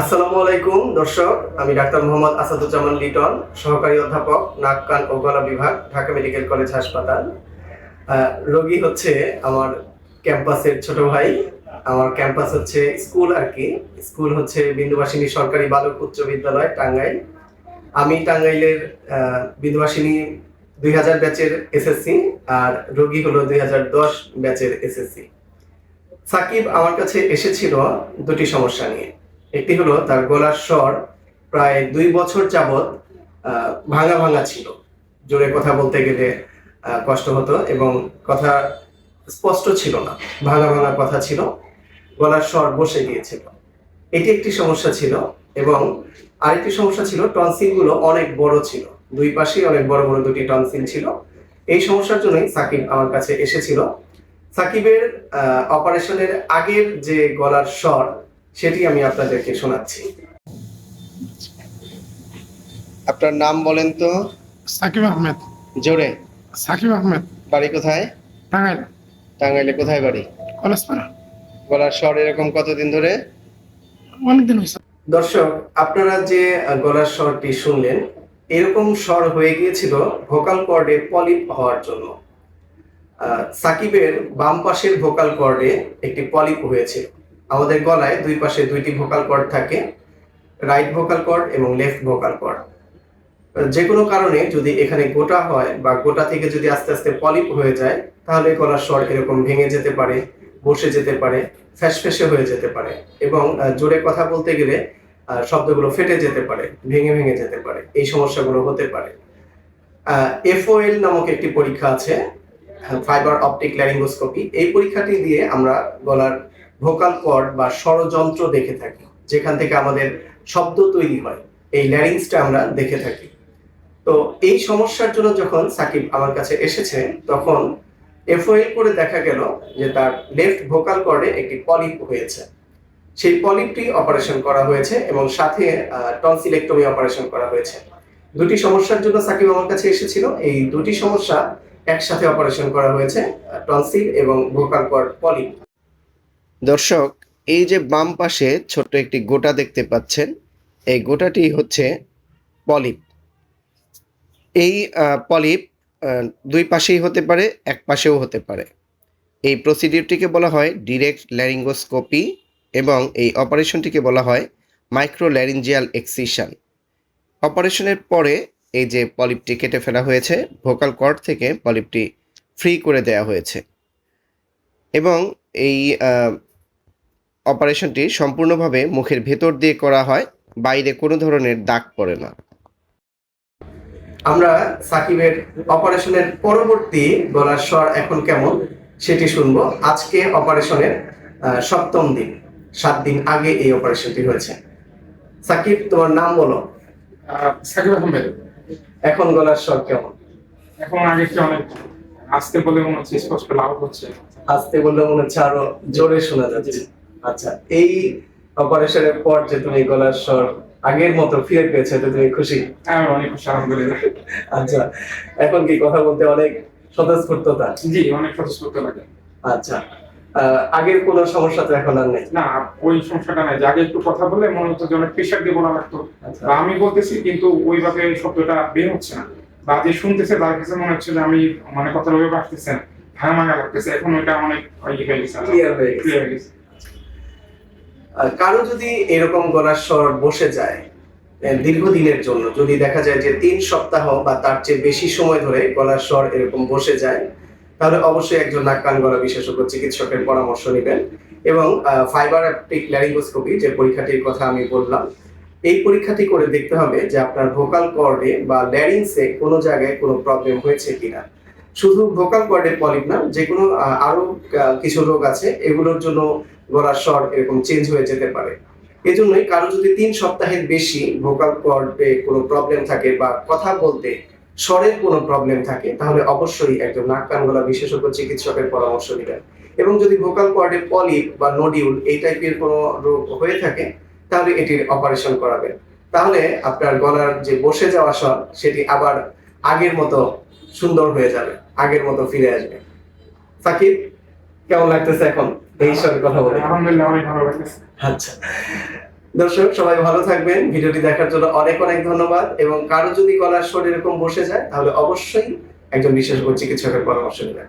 আসসালামু আলাইকুম, দর্শক। আমি ডাক্তার মোহাম্মদ আসাদুজ্জামান লিটন, সহকারী অধ্যাপক, নাক, কান ও গলা বিভাগ, ঢাকা মেডিকেল কলেজ হাসপাতাল। রোগী হচ্ছে আমার ক্যাম্পাসের ছোট ভাই। আমার ক্যাম্পাস হচ্ছে স্কুল আর কি। স্কুল হচ্ছে বিন্দুবাসিনী সরকারি বালক উচ্চ বিদ্যালয়, টাঙ্গাইল। আমি টাঙ্গাইলের বিন্দুবাসিনী দুই হাজার ব্যাচের এসএসসি আর রোগী হলো দুই হাজার দশ ব্যাচের এসএসসি। সাকিব আমার কাছে এসেছিল দুটি সমস্যা নিয়ে। একটি হলো তার গলার স্বর প্রায় দুই বছর যাবৎ ভাঙা ভাঙা ছিল। জোরে কথা বলতে গেলে কষ্ট হতো এবং কথা স্পষ্ট ছিল না। ভাঙা ভাঙা কথা ছিল। গলার স্বর বসে গিয়েছিল। এটি একটি সমস্যা ছিল এবং আরেকটি সমস্যা ছিল টনসিলগুলো অনেক বড় ছিল। দুই পাশেই অনেক বড় বড় দুটি টনসিল ছিল। এই সমস্যার জন্যই সাকিব আমার কাছে এসেছিল। সাকিবের অপারেশনের আগের যে গলার স্বর সেটি আমি আপনাদেরকে শোনাচ্ছি। আপনার নাম বলেন তো? সাকিব আহমেদ। জোরে। সাকিব আহমেদ। বাড়ি কোথায়? টাঙ্গাইল। টাঙ্গাইলে কোথায় বাড়ি? কলেজপাড়া। গলার স্বর এরকম কতদিন ধরে? অনেকদিন হয়েছে। দর্শক আপনারা যে গলার স্বরটি শুনলেন এরকম স্বর হয়ে গিয়েছিল ভোকাল কর্ডে পলিপ হওয়ার জন্য। আহ, সাকিবের বাম পাশের ভোকাল কর্ডে একটি পলিপ হয়েছিল। আমাদের গলায় দুই পাশে দুইটি ভোকাল কর্ড থাকে রাইট ভোকাল কর্ড এবং লেফট ভোকাল কর্ড যে কোনো কারণে যদি এখানে গোটা হয় বা গোটা থেকে যদি আস্তে আস্তে পলিপ হয়ে যায়, তাহলে গলার স্বর এরকম ভেঙে যেতে পারে, বসে যেতে পারে, ফ্যাসফেসে হয়ে যেতে পারে এবং জোরে কথা বলতে গেলে শব্দগুলো ফেটে যেতে পারে, ভেঙে ভেঙে যেতে পারে, এই সমস্যাগুলো হতে পারে। এফওএল নামক একটি পরীক্ষা আছে ফাইবার অপটিক ল্যারিঙ্গোস্কোপি এই পরীক্ষাটি দিয়ে আমরা গলার ভোকাল কর্ড বা স্বরযন্ত্র দেখে থাকি, যেখান থেকে আমাদের শব্দ তৈরি হয়, এই ল্যারিংসটা আমরা দেখে থাকি। তো এই সমস্যার জন্য যখন সাকিব আমার কাছে এসেছে, তখন এফওএল করে দেখা গেল যে তার লেফট ভোকাল কর্ডে একটি পলিপ হয়েছে। সেই পলিপটি অপারেশন করা হয়েছে এবং সাথে টনসিলেক্টমি অপারেশন করা হয়েছে। দুটি সমস্যার জন্য সাকিব আমার কাছে এসেছিল। এই দুটি সমস্যা একসাথে অপারেশন করা হয়েছে টনসিল এবং ভোকাল কর্ড পলিপ। দর্শক, এই যে বাম পাশে ছোট্ট একটি গোটা দেখতে পাচ্ছেন, এই গোটাটি হচ্ছে পলিপ। এই পলিপ দুই পাশেই হতে পারে, এক পাশেও হতে পারে। এই প্রসিডিউরটিকে বলা হয় ডিরেক্ট ল্যারিঙ্গোস্কোপি এবং এই অপারেশনটিকে বলা হয় মাইক্রো ল্যারিঞ্জিয়াল এক্সিশন অপারেশনের পরে এই যে পলিপটি কেটে ফেলা হয়েছে ভোকাল কর্ড থেকে পলিপটি ফ্রি করে দেওয়া হয়েছে। এবং এই অপারেশনটি সম্পূর্ণভাবে মুখের ভেতর দিয়ে করা হয় বাইরে কোনো ধরনের দাগ পড়ে না। আমরা সাকিবের অপারেশনের পরবর্তী গলার স্বর এখন কেমন সেটি শুনব। আজকে অপারেশনের সপ্তম দিন সাত দিন আগে এই অপারেশনটি হয়েছে। সাকিব তোমার নাম বলো। সাকিব আহমেদ। এখন গলার স্বর কেমন? এখন আগে কি অনেক আসতে বলে মনে হচ্ছে স্পষ্ট লাভ হচ্ছে। আসতে বললে মনে হচ্ছে আরও জোরে শোনা যাচ্ছে। আচ্ছা এই অপারেশনের পর যে তুমি গলার স্বর আগের মতো ফিরে পেয়েছ তুমি খুশি? আমি অনেক খুশি আলহামদুলিল্লাহ। আচ্ছা এখন কি কথা বলতে অনেক স্বতঃস্ফূর্ততা? জি অনেক স্বতঃস্ফূর্ত লাগে। আচ্ছা আগের কোনো সমস্যা তো এখন আর নেই? না ওই সমস্যাটা নাই। যে আগে একটু কথা বলে মনে হতো যে অনেক প্রেশার দিয়ে বলা লাগতো। আচ্ছা। বা আমি বলতেছি কিন্তু ওইভাবে শব্দটা বের হচ্ছে না। বা যে শুনতেছে তার কাছে মনে হচ্ছে যে আমি মানে কথা ওইভাবে আসতেছে না। ভাঙা ভাঙা লাগতেছে। এখন ওইটা অনেক ইয়ে হয়ে গেছে। ক্লিয়ার হয়ে গেছে ক্লিয়ার হয়ে গেছে আহ, কারও যদি এরকম গলার স্বর বসে যায় দীর্ঘদিনের জন্য, যদি দেখা যায় যে তিন সপ্তাহ বা তার চেয়ে বেশি সময় ধরে গলার স্বর এরকম বসে যায়, তাহলে অবশ্যই একজন নাক কান গলা বিশেষজ্ঞ চিকিৎসকের পরামর্শ নেবেন এবং ফাইবার অ্যাপটিক ল্যারিঙ্গোস্কোপি যে পরীক্ষাটির কথা আমি বললাম, এই পরীক্ষাটি করে দেখতে হবে যে আপনার ভোকাল কর্ডে বা ল্যারিংসে কোনো জায়গায় কোনো প্রবলেম হয়েছে কিনা। শুধু ভোকাল কর্ডে পলিপ না যে কোনো আহ, আরও কিছু রোগ আছে এগুলোর জন্য গলার স্বর এরকম চেঞ্জ হয়ে যেতে পারে। এজন্যই কারও যদি তিন সপ্তাহের বেশি ভোকাল কর্ডে কোনো প্রবলেম থাকে বা কথা বলতে স্বরের কোনো প্রবলেম থাকে তাহলে অবশ্যই একজন নাক কান গলা বিশেষজ্ঞ চিকিৎসকের পরামর্শ নেবেন। এবং যদি ভোকাল কর্ডে পলিপ বা নোডিউল এই টাইপের কোনো রোগ হয়ে থাকে তাহলে এটির অপারেশন করাবেন। তাহলে আপনার গলার যে বসে যাওয়া স্বর সেটি আবার আগের মতো সুন্দর হয়ে যাবে আগের মতো ফিরে আসবে। সাকিব কেমন লাগতেছে এখন এই সব কথা বলে? আলহামদুলিল্লাহ অনেক ভালো লাগতেছে। আচ্ছা। দর্শক সবাই ভালো থাকবেন। ভিডিওটি দেখার জন্য অনেক অনেক ধন্যবাদ এবং কারও যদি গলার শরীর এরকম বসে যায় তাহলে অবশ্যই একজন বিশেষজ্ঞ চিকিৎসকের পরামর্শ নেবেন।